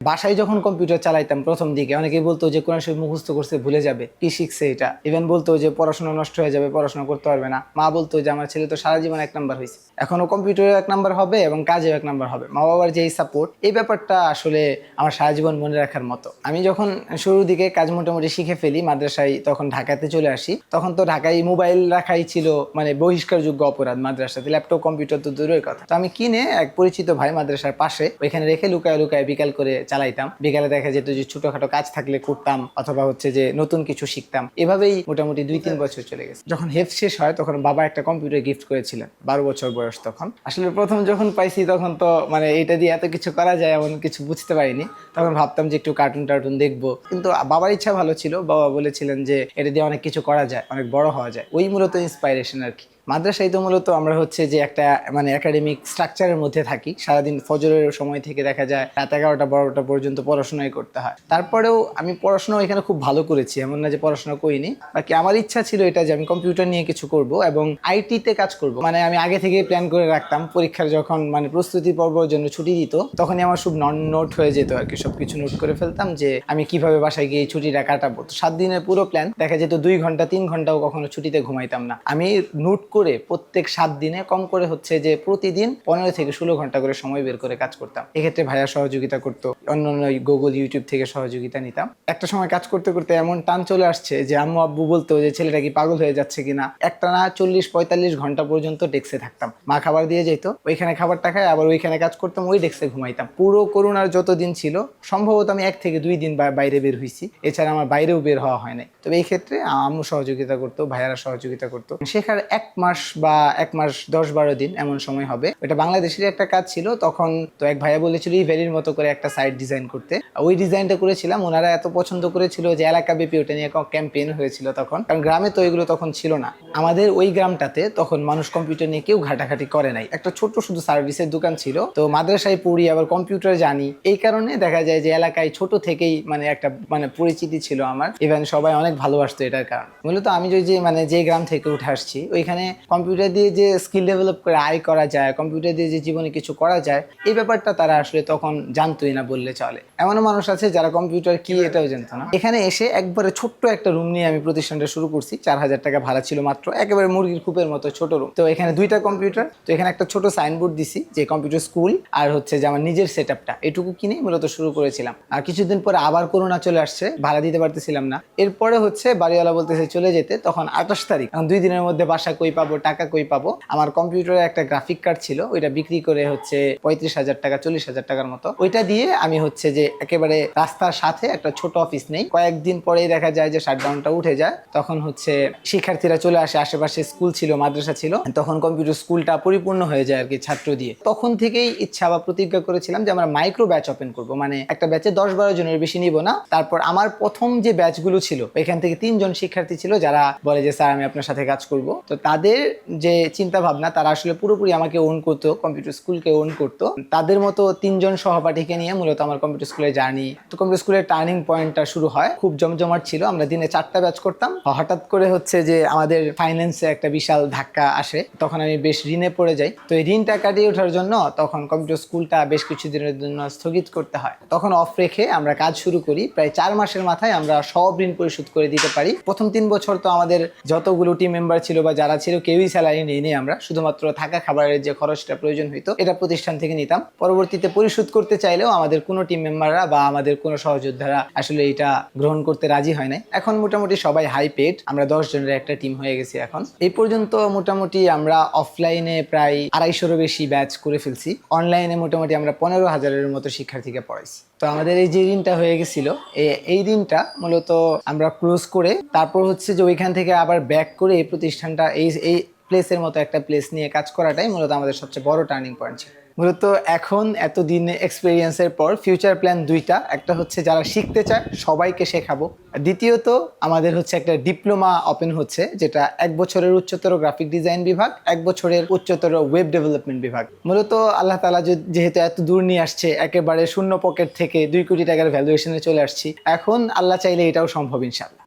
বাসায় যখন কম্পিউটার চালাইতাম প্রথম দিকে, অনেকেই বলতো যে, কোরআন শরীফ মুখস্থ করছে, ভুলে যাবে। কি শিখছে এটা? ইভেন বলতো যে, পড়াশোনা নষ্ট হয়ে যাবে, পড়াশোনা করতে পারবে না। মা বলতো যে, আমার ছেলে তো সারা জীবন এক নাম্বার হয়েছে এখনও কম্পিউটারে এক নাম্বার হবে এবং কাজেও এক নাম্বার হবে। মা বাবার যে সাপোর্ট এই ব্যাপারটা আসলে আমার সারা জীবন মনে রাখার মতো। আমি যখন শুরুর দিকে কাজ মোটামুটি শিখে ফেলি, মাদ্রাসায় তখন ঢাকাতে চলে আসি, তখন তো ঢাকায় মোবাইল রাখাই ছিল মানে বহিষ্কারযোগ্য অপরাধ মাদ্রাসাতে। ল্যাপটপ কম্পিউটার তো দূরের কথা। তো আমি কিনে এক পরিচিত ভাই মাদ্রাসার পাশে, ওইখানে রেখে লুকায় লুকায় বিকাল করে চালাইতাম। বিকালে দেখা যেত যে ছোটখাটো কাজ থাকলে করতাম অথবা হচ্ছে যে নতুন কিছু শিখতাম। এভাবেই মোটামুটি দুই তিন বছর চলে গেছে। যখন হেফ শেষ হয় তখন বাবা একটা কম্পিউটার গিফট করেছিলেন, বারো বছর বয়স তখন। আসলে প্রথম যখন পাইছি তখন তো মানে এটা দিয়ে এত কিছু করা যায় এমন কিছু বুঝতে পারিনি। তখন ভাবতাম যে একটু কার্টুন টার্টুন দেখব। কিন্তু বাবার ইচ্ছা ভালো ছিল। বাবা বলেছিলেন যে এটা দিয়ে অনেক কিছু করা যায়, অনেক বড় হওয়া যায়। ওই মূলত ইন্সপাইরেশন আর কি। মাদ্রাসায় তো মূলত আমরা হচ্ছে যে একটা মানে একাডেমিক স্ট্রাকচারের মধ্যে থাকি। সারাদিন ফজরের সময় থেকে দেখা যায় রাত এগারোটা, বারোটা পর্যন্ত পড়াশোনাই করতে হয়। তারপরেও আমি পড়াশোনা এখানে খুব ভালো করেছি, এমন না যে পড়াশোনা করিনি। বাকি আমার ইচ্ছা ছিল এটা যে আমি কম্পিউটার নিয়ে কিছু করব এবং আইটিতে কাজ করব। মানে আমি আগে থেকেই প্ল্যান করে রাখতাম, পরীক্ষার যখন মানে প্রস্তুতি পর্বের জন্য ছুটি দিত, তখনই আমার সব নন নোট হয়ে যেত আর কি। সব কিছু নোট করে ফেলতাম যে আমি কীভাবে বাসায় গিয়ে ছুটিটা কাটাবো। সাত দিনের পুরো প্ল্যান দেখা যেত দুই ঘণ্টা, তিন ঘন্টাও কখনো ছুটিতে ঘুমাইতাম না। আমি নোট করে প্রত্যেক সাত দিনে কম করে হচ্ছে যে প্রতিদিন পনেরো থেকে ষোলো ঘণ্টা করে সময় বের করে কাজ করতাম। এক্ষেত্রে ভাইয়া সহযোগিতা করতো, অন্যান্য গুগল ইউটিউব থেকে সহযোগিতা নিতাম। একটা সময় কাজ করতে করতে এমন টান চলে আসছে যে আম্মু আব্বু বলতো যে, ছেলেটা কি পাগল হয়ে যাচ্ছে কিনা? একটা না চল্লিশ পঁয়তাল্লিশ ঘণ্টা পর্যন্ত ডেস্কে থাকতাম। মা খাবার দিয়ে যেত ওইখানে খাবারটা খাই আবার ওইখানে কাজ করতাম, ওই ডেস্কে ঘুমাইতাম। পুরো করোনার যত দিন ছিল, সম্ভবত আমি এক থেকে দুই দিন বাইরে বের হয়েছি এছাড়া আমার বাইরেও বের হওয়া হয় নাই। তবে এই ক্ষেত্রে আম্মু সহযোগিতা করতো, ভাইয়ারা সহযোগিতা করতো। শেখার এক মাস বা এক মাস, দশ বারো দিন এমন সময় হবে। এটা বাংলাদেশের একটা কাজ ছিল, তখন তো এক ভাইয়া বলেছিল ইভেরির মতো করে একটা সাইট ডিজাইন করতে। ওই ডিজাইনটা করেছিলাম, ওনারা এত পছন্দ করেছিল যে এলাকা ব্যাপী ওটা নিয়ে ক্যাম্পেইন হয়েছিল তখন। কারণ গ্রামে তো এগুলো তখন ছিল না। আমাদের ওই গ্রামটাতে তখন মানুষ কম্পিউটার নিয়ে কেউ ঘাটাঘাটি করে নাই। একটা ছোট শুধু সার্ভিসের দোকান ছিল। তো মাদ্রাসায় পড়ি, আবার কম্পিউটার জানি। এই কারণে দেখা যায় যে এলাকায় ছোট থেকেই মানে একটা মানে পরিচিতি ছিল আমার। ইভেন সবাই অনেক ভালোবাসতো এটার কারণ। মূলত আমি যে মানে যে গ্রাম থেকে উঠে আসছি, ওইখানে কম্পিউটার দিয়ে যে স্কিল ডেভেলপ করে আয় করা যায় কম্পিউটার দিয়ে যে জীবনে কিছু করা যায় এই ব্যাপারটা তারা আসলে তখন জানতোই না বললে চলে। এমনও মানুষ আছে যারা কম্পিউটার কি এটাও জানতো না। এখানে এসে একবারে ছোট্ট একটা রুম নিয়ে আমি প্রতিষ্ঠানটা শুরু করছি। চার হাজার টাকা ভাড়া ছিল মাত্র একেবারে মুরগির কূপের মতো ছোট রুম তো এখানে দুইটা কম্পিউটার তো এখানে একটা ছোট সাইনবোর্ড দিছি যে কম্পিউটার স্কুল আর হচ্ছে যে আমার নিজের সেট আপটা এটুকু কিনে মূলত শুরু করেছিলাম। আর কিছুদিন পরে আবার করোনা চলে আসছে ভাড়া দিতে পারতেছিলাম না। এরপরে হচ্ছে বাড়িওয়ালা বলতেছে চলে যেতে তখন আঠাশ তারিখ দুই দিনের মধ্যে বাসা কই পাবো, টাকা কই পাবো? আমার কম্পিউটারে একটা গ্রাফিক কার্ড ছিল, ওইটা বিক্রি করে হচ্ছে পঁয়ত্রিশ হাজার টাকা, চল্লিশ হাজার টাকার মতো। ওইটা দিয়ে আমি হচ্ছে যে একেবারে রাস্তার সাথে একটা ছোট অফিস নেই। কয়েকদিন পরেই দেখা যায় যে শাটডাউনটা উঠে যায়। তখন হচ্ছে শিক্ষার্থীরা চলে আসে, আশেপাশে স্কুল ছিল, মাদ্রাসা ছিল। তখন কম্পিউটার স্কুলটা পরিপূর্ণ হয়ে যায় আর কি ছাত্র দিয়ে। তখন থেকেই ইচ্ছা বা প্রতিজ্ঞা করেছিলাম যে আমরা মাইক্রো ব্যাচ ওপেন করব। মানে একটা ব্যাচে দশ বারো জনের বেশি নিব না। তারপর আমার প্রথম যে ব্যাচগুলো ছিল এখান থেকে তিনজন শিক্ষার্থী ছিল, যারা বলে যে, স্যার, আমি আপনার সাথে কাজ করব। তো তাদের যে চিন্তা ভাবনা তারা আসলে পুরোপুরি আমাকে ওন করতো কম্পিউটার স্কুলকে ওন করতো। তাদের মতো তিনজন সহপাঠীকে নিয়ে মূলত আমার কম্পিউটার স্কুলের জার্নি তো কম্পিউটার স্কুলের টার্নিং পয়েন্টটা শুরু হয়। খুব জমজমাট ছিল। আমরা দিনে চারটা ব্যাচ করতাম। হঠাৎ করে হচ্ছে যে আমাদের ফাইন্যান্সে একটা বিশাল ধাক্কা আসে। তখন আমি বেশ ঋণে পড়ে যাই। তো এই ঋণটা কাটিয়ে ওঠার জন্য তখন কম্পিউটার স্কুলটা বেশ কিছু দিনের জন্য স্থগিত করতে হয়। তখন অফ রেখে আমরা কাজ শুরু করি। প্রায় চার মাসের মাথায় আমরা সব ঋণ পরিশোধ করে দিতে পারি। প্রথম তিন বছর তো আমাদের যতগুলো টিম মেম্বার ছিল বা যারা ছিল কেউই স্যালারি নেই আমরা। শুধুমাত্র থাকা খাবারের যে খরচটা প্রয়োজন হইতো, এটা প্রতিষ্ঠান থেকে নিতাম। পরবর্তীতে পরিশোধ করতে চাইলেও আমাদের কোনো টিম মেম্বাররা বা আমাদের কোনো সহযোদ্ধারা আসলে এটা গ্রহণ করতে রাজি হয় নাই। এখন মোটামুটি সবাই হাই পেড আমরা দশ জনের একটা টিম হয়ে গেছি এখন। এই পর্যন্ত মোটামুটি আমরা অফলাইনে প্রায় আড়াইশোরও বেশি ব্যাচ করে ফেলছি। অনলাইনে মোটামুটি আমরা পনেরো হাজারের মতো শিক্ষার্থীকে পড়াইছি। তো আমাদের এই যে ঋণটা হয়ে গেছিল এই ঋণটা মূলত আমরা ক্লোজ করে, তারপর হচ্ছে যে ওইখান থেকে আবার ব্যাক করে এই প্রতিষ্ঠানটা, এই এই প্লেসের মতো একটা প্লেস নিয়ে কাজ করাটাই মূলত আমাদের সবচেয়ে বড় টার্নিং পয়েন্ট ছিল। মূলত এখন এত দিন এক্সপিরিয়েন্সের পর ফিউচার প্ল্যান দুইটা, একটা হচ্ছে যারা শিখতে চায় সবাইকে শেখাবো। দ্বিতীয়ত আমাদের হচ্ছে একটা ডিপ্লোমা ওপেন হচ্ছে, যেটা এক বছরের উচ্চতর গ্রাফিক ডিজাইন বিভাগ, এক বছরের উচ্চতর ওয়েব ডেভেলপমেন্ট বিভাগ। মূলত আল্লাহ তালা যেহেতু এত দূর নিয়ে আসছে, একেবারে শূন্য পকেট থেকে দুই কোটি টাকার ভ্যালুয়েশনে চলে আসছি, এখন আল্লাহ চাইলে এটাও সম্ভব ইনশাল্লাহ